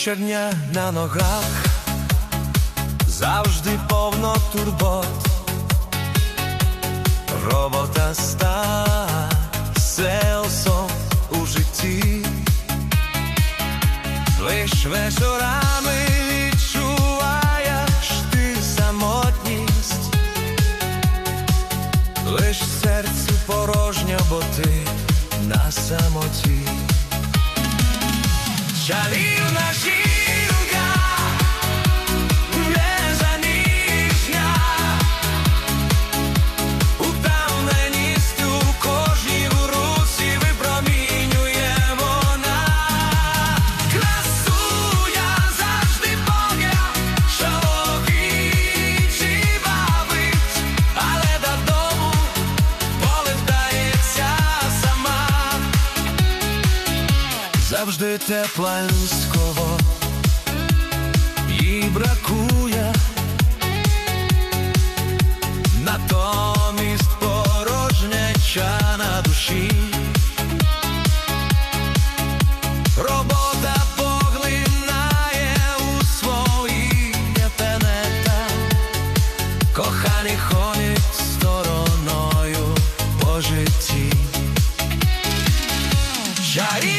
Щодня на ногах, завжди повно турбот, робота ста, селсом у житті, лиш вечорами відчуваєш ти самотність, лиш серцю порожньо, бо ти на самоті. Чарівна жінка, завжди тепла льського, їй бракує, натомість порожняча на душі. Робота поглинає у свої пенета, стороною по житті. Чарі